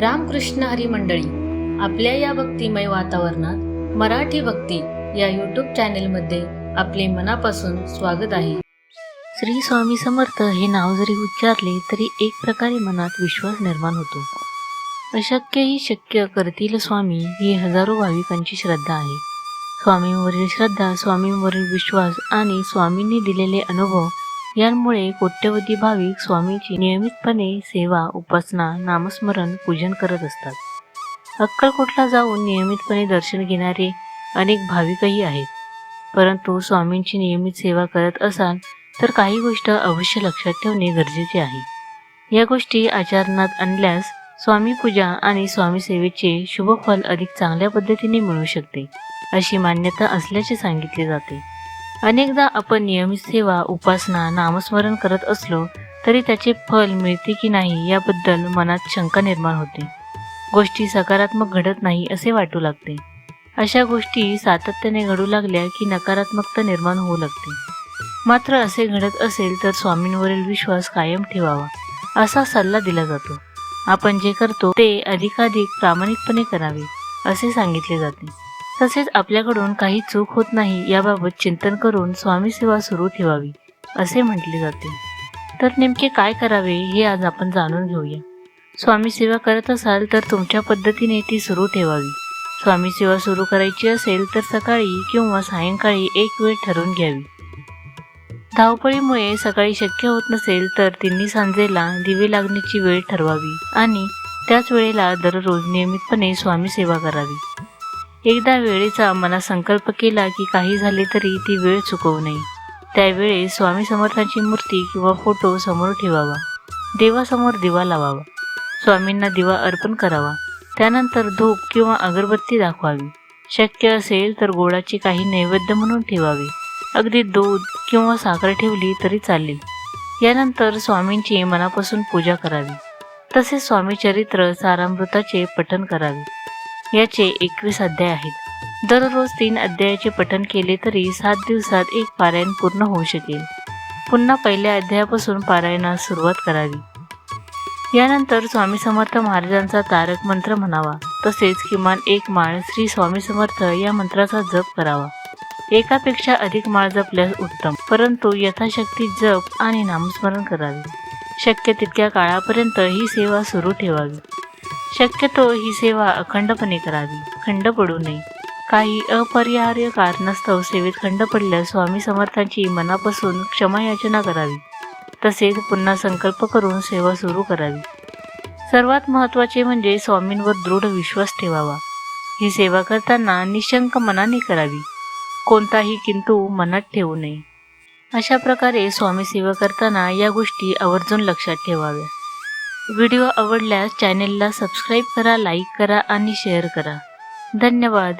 रामकृष्ण हरी मंडळी आपल्या या भक्तिमय वातावरणात मराठी भक्ती या यूट्यूब चॅनेलमध्ये आपले मनापासून स्वागत आहे. श्री स्वामी समर्थ हे नाव जरी उच्चारले तरी एक प्रकारे मनात विश्वास निर्माण होतो. अशक्यही शक्य करतील स्वामी ही हजारो भाविकांची श्रद्धा आहे. स्वामींवरील श्रद्धा स्वामींवरील विश्वास आणि स्वामींनी दिलेले अनुभव यांमुळे कोट्यवधी भाविक स्वामींची नियमितपणे सेवा उपासना नामस्मरण पूजन करत असतात. अक्कलकोटला जाऊन नियमितपणे दर्शन घेणारे अनेक भाविकही आहेत. परंतु स्वामींची नियमित सेवा करत असाल तर काही गोष्ट अवश्य लक्षात ठेवणे गरजेचे आहे. या गोष्टी आचरणात आणल्यास स्वामी पूजा आणि स्वामी सेवेचे शुभफल अधिक चांगल्या पद्धतीने मिळू शकते अशी मान्यता असल्याचे सांगितले जाते. अनेकदा आपण नियमित सेवा उपासना नामस्मरण करत असलो तरी त्याचे फल मिळते की नाही याबद्दल मनात शंका निर्माण होते. गोष्टी सकारात्मक घडत नाही असे वाटू लागते. अशा गोष्टी सातत्याने घडू लागल्या की नकारात्मकता निर्माण होऊ लागते. मात्र असे घडत असेल तर स्वामींवरील विश्वास कायम ठेवावा असा सल्ला दिला जातो. आपण जे करतो ते अधिकाधिक प्रामाणिकपणे करावे असे सांगितले जाते. तसेच आपल्याकडून काही चूक होत नाही याबाबत चिंतन करून स्वामी सेवा सुरू ठेवावी असे म्हटले जाते. तर नेमके काय करावे हे आज आपण जाणून घेऊया. स्वामी सेवा करत असाल तर तुमच्या पद्धतीने ती सुरू ठेवावी. स्वामी सेवा सुरू करायची असेल तर सकाळी किंवा सायंकाळी एक वेळ ठरवून घ्यावी. धावपळीमुळे सकाळी शक्य होत नसेल तर तिन्ही सांजेला दिवे लागण्याची वेळ ठरवावी आणि त्याच वेळेला दररोज नियमितपणे स्वामी सेवा करावी. एकदा वेळेचा मनात संकल्प केला की काही झाले तरी ती वेळ चुकवू नये. त्यावेळी स्वामी समर्थांची मूर्ती किंवा फोटो समोर ठेवावा. देवासमोर दिवा लावावा. स्वामींना दिवा अर्पण करावा. त्यानंतर धूप किंवा अगरबत्ती दाखवावी. शक्य असेल तर गोडाचे काही नैवेद्य म्हणून ठेवावे. अगदी दूध किंवा साखर ठेवली तरी चालेल. यानंतर स्वामींची मनापासून पूजा करावी. तसेच स्वामी चरित्र सारामृताचे पठण करावे. याचे एकवीस अध्याय आहेत. दररोज तीन अध्यायाचे पठण केले तरी सात दिवसात एक पारायण पूर्ण होऊ शकेल. पुन्हा पहिल्या अध्यायापासून पारायणास सुरुवात करावी. यानंतर स्वामी समर्थ महाराजांचा तारक मंत्र म्हणावा. तसेच किमान एक माळ श्री स्वामी समर्थ या मंत्राचा जप करावा. एकापेक्षा अधिक माळ जपल्यास उत्तम परंतु यथाशक्ती जप आणि नामस्मरण करावे. शक्य तितक्या काळापर्यंत ही सेवा सुरू ठेवावी. शक्यतो ही सेवा अखंडपणे करावी खंड पडू नये. काही अपरिहार्य कारणास्तव सेवेत खंड पडल्यास स्वामी समर्थांची मनापासून क्षमायाचना करावी. तसेच पुन्हा संकल्प करून सेवा सुरू करावी. सर्वात महत्त्वाचे म्हणजे स्वामींवर दृढ विश्वास ठेवावा. ही सेवा करताना निशंक मनाने करावी. कोणताही किंतू मनात ठेवू नये. अशा प्रकारे स्वामी सेवा करताना या गोष्टी आवर्जून लक्षात ठेवाव्या व्हिडिओ आवडल्यास चॅनेलला सबस्क्राईब करा लाईक करा आणि शेअर करा. धन्यवाद.